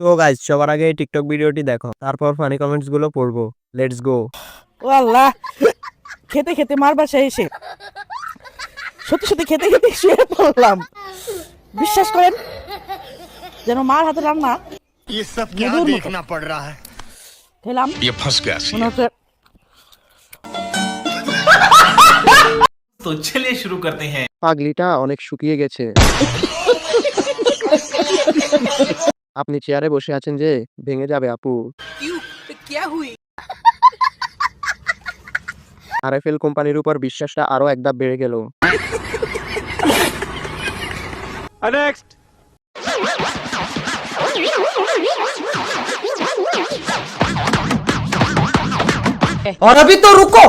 তো গাইজ সবার আগে এই টিকটক ভিডিওটি দেখো তারপর ফানি কমেন্টস গুলো পড়বো লেটস গো ও আল্লাহ খেতে খেতে মারবার শেষে এসে সত্যি সত্যি খেতে খেতে শুয়ে পড়লাম বিশ্বাস করেন যেন মার হাতে রান্না ये सब क्या मधुर देखना पड़ रहा है খেলাম ये फंस गया মনে হচ্ছে तो चलिए शुरू करते हैं পাগলিটা অনেক শুকিয়ে গেছে আপনি চেয়ারে বসে আছেন যে ভেঙে যাবে আপু আরএফএল কোম্পানির উপর বিশ্বাসটা আরো এক ধাপ বেড়ে গেল और अभी तो रुको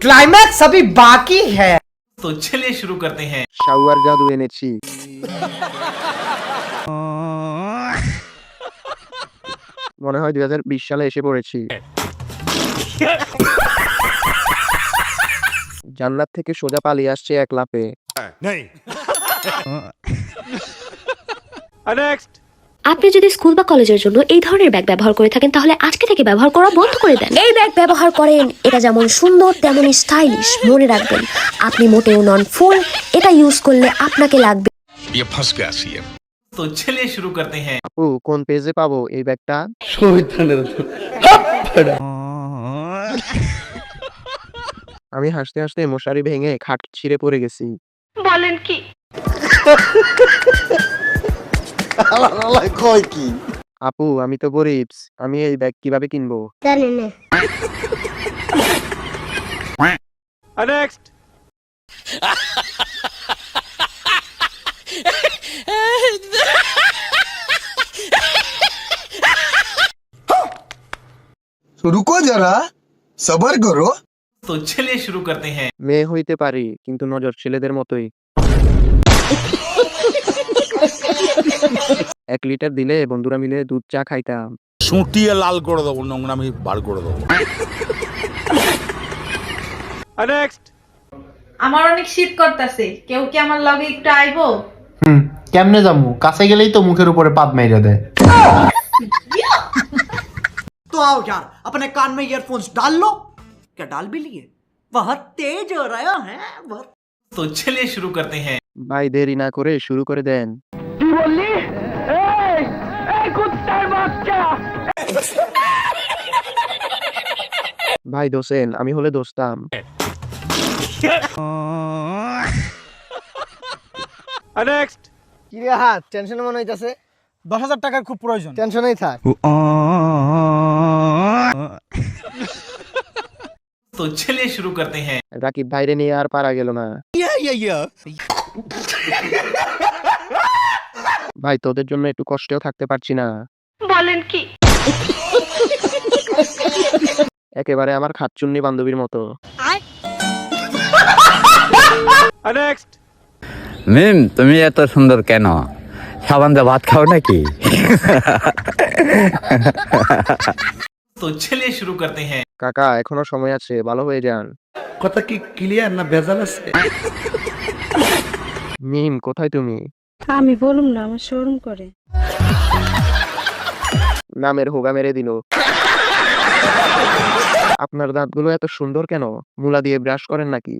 क्लाइमैक्स अभी बाकी है तो चलिए शुरू करते हैं শাওয়ার জাদু এনেছি মনে হয় দুই হাজার বিশ সালে এসে পড়েছি। জান্নাত থেকে সোজা পালিয়ে আসছে এক লাফে। আপনি যদি স্কুল বা কলেজের জন্য এই ধরনের ব্যাগ ব্যবহার করে থাকেন তাহলে আজকে থেকে ব্যবহার করা বন্ধ করে দেন। এই ব্যাগ ব্যবহার করেন এটা যেমন সুন্দর তেমনই স্টাইলিশ মনে রাখবেন। আপনি মোটেও নন ফুল এটা ইউজ করলে আপনাকে লাগবে। তো চলে শুরু করতে হ্যাঁ আপু কোন পেজে পাবো এই ব্যাগটা আমি হাসতে হাসতে মশারি ভেঙে খাট ছিঁড়ে পড়ে গেছি। বলেন কি? কি আপু আমি তো গরিব আমি এই ব্যাগ কীভাবে কিনবো? জানি না। নেক্সট তো রুকো যারা সবার করো তো চলে শুরু করতে হ্যাঁ মেয়ে হইতে পারি কিন্তু নজর ছেলেদের মতোই এক লিটার দিলে বন্ধুরা মিলে দুধ চা খাইতাম সুটিয়ে লাল করে দেবো নোংরা আমি বার করে দেবো নেক্সট আমার অনেক শীত করতেছে। কেউ কি আমার লগে একটু আইবো? হুম কেমনে যামু কাছে গেলেই তো মুখের উপরে পাত মেরে দেয়। आओ यार अपने कान में ईयरफोन्स डाल लो क्या डाल भी लिए बहुत तेज हो रहा है बहुत तो चलिए शुरू करते हैं ভাই দেরি না করে শুরু করে দেন ভাই দোসেন আমি হলে দোস্তাম কি রে হাত টেনশন মনে হইতাছে দশ হাজার টাকার খুব প্রয়োজন টেনশনই থাক তো চলে শুরু করতে হ্যাঁ রাকিব ভাইরে নিয়ে আর পারা গেল না ভাই তোদের জন্য একটু কষ্টেও থাকতে পারছি না বলেন কি একেবারে আমার খাচ্চুন্নি বান্ধবীর মতো মিম তুমি এত সুন্দর কেন? সাবান দা ভাত খাও নাকি? তো চলিয়ে শুরু করতে হ্যাঁ। কাকা এখনও সময় আছে ভালো হয়ে যান। কথা কি ক্লিয়ার না ভেজাল আছে? মিম কোথায় তুমি? আমি বলুম না আমার শরম করে। নামের হোগা মেরে দিল। আপনার দাঁতগুলো এত সুন্দর কেন? মুলা দিয়ে ব্রাশ করেন নাকি?